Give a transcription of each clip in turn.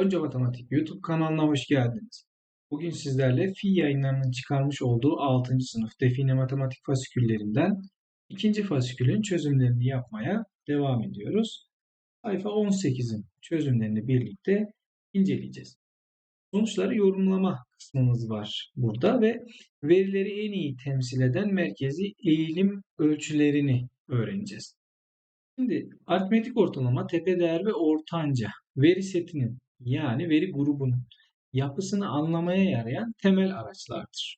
Gonca Matematik YouTube kanalına hoş geldiniz. Bugün sizlerle Fi yayınlarının çıkarmış olduğu 6. sınıf define matematik fasiküllerinden ikinci fasikülün çözümlerini yapmaya devam ediyoruz. Sayfa 18'in çözümlerini birlikte inceleyeceğiz. Sonuçları yorumlama kısmımız var burada ve verileri en iyi temsil eden merkezi eğilim ölçülerini öğreneceğiz. Şimdi aritmetik ortalama, tepe değer ve ortanca veri setinin yani veri grubunun yapısını anlamaya yarayan temel araçlardır.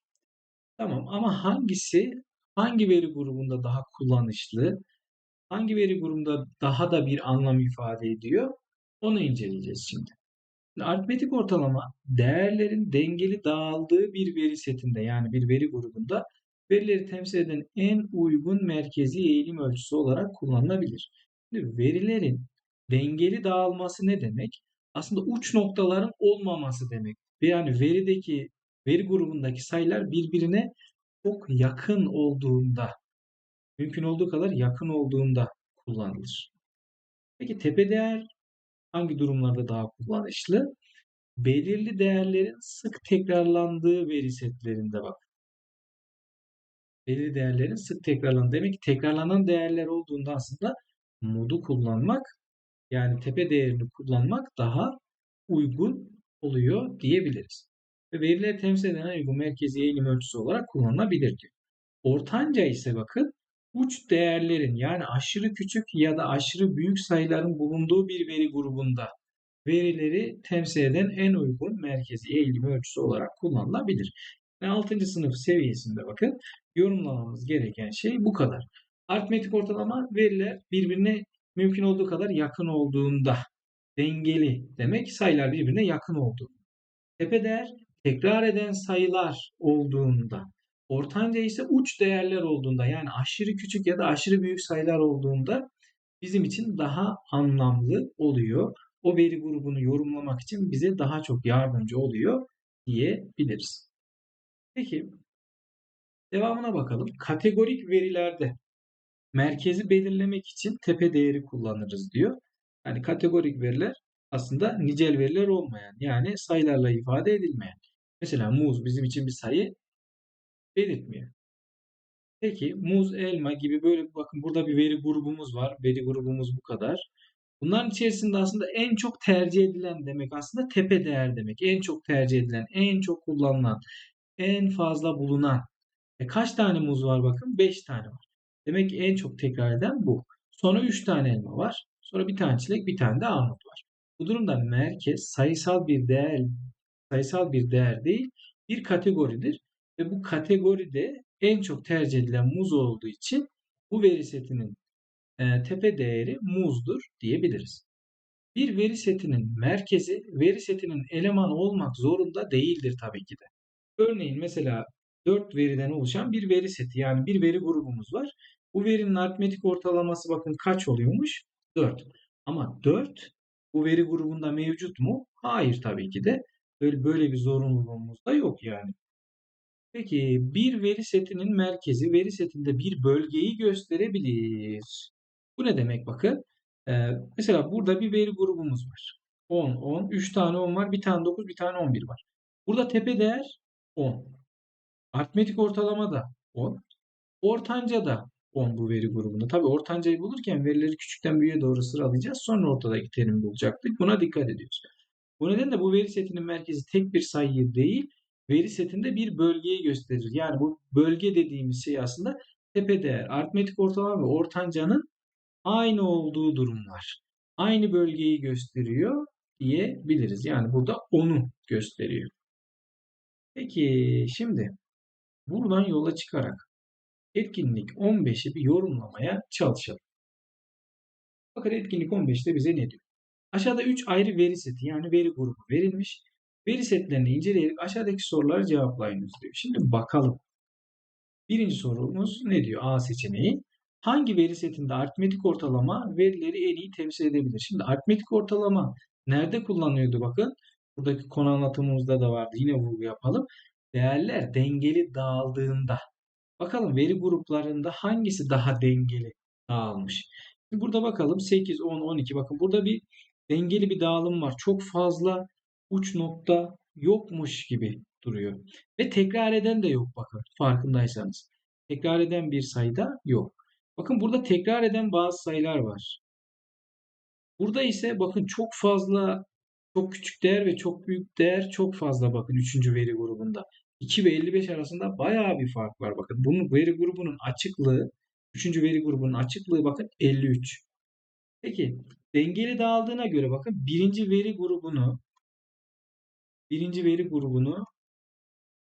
Tamam ama hangisi hangi veri grubunda daha kullanışlı, hangi veri grubunda daha da bir anlam ifade ediyor onu inceleyeceğiz şimdi. Aritmetik ortalama değerlerin dengeli dağıldığı bir veri setinde yani bir veri grubunda verileri temsil eden en uygun merkezi eğilim ölçüsü olarak kullanılabilir. Şimdi verilerin dengeli dağılması ne demek? Aslında uç noktaların olmaması demek. Yani verideki veri grubundaki sayılar birbirine çok yakın olduğunda, mümkün olduğu kadar yakın olduğunda kullanılır. Peki tepe değer hangi durumlarda daha kullanışlı? Belirli değerlerin sık tekrarlandığı veri setlerinde bak belirli değerlerin sık tekrarlanan. Demek ki tekrarlanan değerler olduğunda aslında modu kullanmak yani tepe değerini kullanmak daha uygun oluyor diyebiliriz. Ve verileri temsil eden en uygun merkezi eğilim ölçüsü olarak kullanılabilir diyor. Ortanca ise bakın uç değerlerin yani aşırı küçük ya da aşırı büyük sayıların bulunduğu bir veri grubunda verileri temsil eden en uygun merkezi eğilim ölçüsü olarak kullanılabilir. Ve 6. sınıf seviyesinde bakın yorumlamamız gereken şey bu kadar. Aritmetik ortalama veriler birbirine mümkün olduğu kadar yakın olduğunda dengeli demek sayılar birbirine yakın olduğunda. Tepe değer tekrar eden sayılar olduğunda. Ortanca ise uç değerler olduğunda yani aşırı küçük ya da aşırı büyük sayılar olduğunda bizim için daha anlamlı oluyor. O veri grubunu yorumlamak için bize daha çok yardımcı oluyor diyebiliriz. Peki devamına bakalım. Kategorik verilerde merkezi belirlemek için tepe değeri kullanırız diyor. Yani kategorik veriler aslında nicel veriler olmayan yani sayılarla ifade edilmeyen. Mesela muz bizim için bir sayı belirtmiyor. Peki muz, elma gibi böyle bakın burada bir veri grubumuz var. Veri grubumuz bu kadar. Bunların içerisinde aslında en çok tercih edilen demek aslında tepe değer demek. En çok tercih edilen, en çok kullanılan, en fazla bulunan. E kaç tane muz var bakın? 5 tane var. Demek ki en çok tekrar eden bu. Sonra 3 tane elma var. Sonra bir tane çilek, bir tane de armut var. Bu durumda merkez sayısal bir değer sayısal bir değer değil, bir kategoridir ve bu kategoride en çok tercih edilen muz olduğu için bu veri setinin e, tepe değeri muzdur diyebiliriz. Bir veri setinin merkezi veri setinin elemanı olmak zorunda değildir tabii ki de. Örneğin mesela 4 veriden oluşan bir veri seti yani bir veri grubumuz var. Bu verinin aritmetik ortalaması bakın kaç oluyormuş? 4. Ama 4 bu veri grubunda mevcut mu? Hayır tabii ki de. Böyle, böyle bir zorunluluğumuz da yok yani. Peki bir veri setinin merkezi veri setinde bir bölgeyi gösterebilir. Bu ne demek bakın? Ee, mesela burada bir veri grubumuz var. 10, 10, 3 tane 10 var, bir tane 9, bir tane 11 var. Burada tepe değer 10. Aritmetik ortalama da 10. Ortanca da 10 bu veri grubunda. Tabi ortancayı bulurken verileri küçükten büyüğe doğru sıralayacağız. Sonra ortadaki terim bulacaktık. Buna dikkat ediyoruz. Bu nedenle bu veri setinin merkezi tek bir sayıyı değil, veri setinde bir bölgeyi gösterir. Yani bu bölge dediğimiz şey aslında tepe değer, aritmetik ortalama ve ortancanın aynı olduğu durumlar. Aynı bölgeyi gösteriyor diyebiliriz. Yani burada onu gösteriyor. Peki şimdi buradan yola çıkarak etkinlik 15'i bir yorumlamaya çalışalım. Bakın etkinlik 15'te bize ne diyor? Aşağıda 3 ayrı veri seti yani veri grubu verilmiş. Veri setlerini inceleyerek aşağıdaki soruları cevaplayınız diyor. Şimdi bakalım. Birinci sorumuz ne diyor? A seçeneği. Hangi veri setinde aritmetik ortalama verileri en iyi temsil edebilir? Şimdi aritmetik ortalama nerede kullanıyordu bakın. Buradaki konu anlatımımızda da vardı. Yine vurgu yapalım. Değerler dengeli dağıldığında. Bakalım veri gruplarında hangisi daha dengeli dağılmış. Şimdi burada bakalım 8, 10, 12. Bakın burada bir dengeli bir dağılım var. Çok fazla uç nokta yokmuş gibi duruyor. Ve tekrar eden de yok bakın farkındaysanız. Tekrar eden bir sayıda yok. Bakın burada tekrar eden bazı sayılar var. Burada ise bakın çok fazla çok küçük değer ve çok büyük değer çok fazla bakın 3. veri grubunda. 2 ve 55 arasında bayağı bir fark var bakın. Bunun veri grubunun açıklığı 3. veri grubunun açıklığı bakın 53. Peki dengeli dağıldığına göre bakın birinci veri grubunu birinci veri grubunu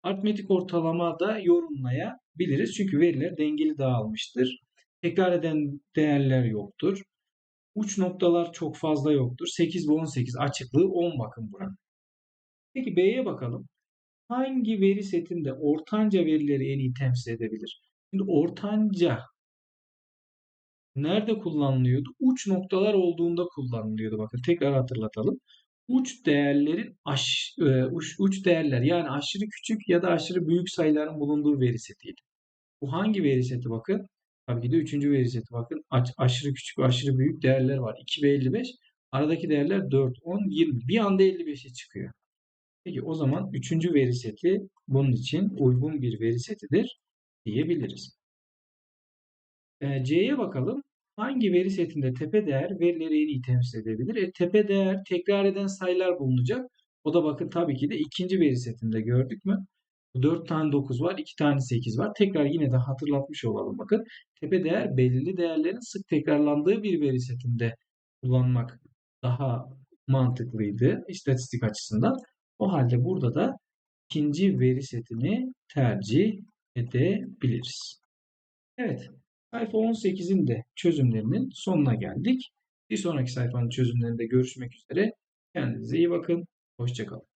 aritmetik ortalamada yorumlayabiliriz. Çünkü veriler dengeli dağılmıştır. Tekrar eden değerler yoktur. Uç noktalar çok fazla yoktur. 8 ve 18 açıklığı 10 bakın buranın. Peki B'ye bakalım. Hangi veri setinde ortanca verileri en iyi temsil edebilir? Şimdi ortanca nerede kullanılıyordu? Uç noktalar olduğunda kullanılıyordu. Bakın tekrar hatırlatalım. Uç değerlerin aş, e, uç, uç değerler yani aşırı küçük ya da aşırı büyük sayıların bulunduğu veri setiydi. Bu hangi veri seti bakın? Tabii ki de üçüncü veri seti bakın. aşırı küçük ve aşırı büyük değerler var. 2 ve 55. Aradaki değerler 4, 10, 20. Bir anda 55'e çıkıyor. Peki o zaman üçüncü veri seti bunun için uygun bir veri setidir diyebiliriz. E, C'ye bakalım. Hangi veri setinde tepe değer verileri en iyi temsil edebilir? E, tepe değer tekrar eden sayılar bulunacak. O da bakın tabii ki de ikinci veri setinde gördük mü? 4 tane 9 var, 2 tane 8 var. Tekrar yine de hatırlatmış olalım bakın. Tepe değer belirli değerlerin sık tekrarlandığı bir veri setinde kullanmak daha mantıklıydı istatistik açısından. O halde burada da ikinci veri setini tercih edebiliriz. Evet, sayfa 18'in de çözümlerinin sonuna geldik. Bir sonraki sayfanın çözümlerinde görüşmek üzere. Kendinize iyi bakın. Hoşçakalın.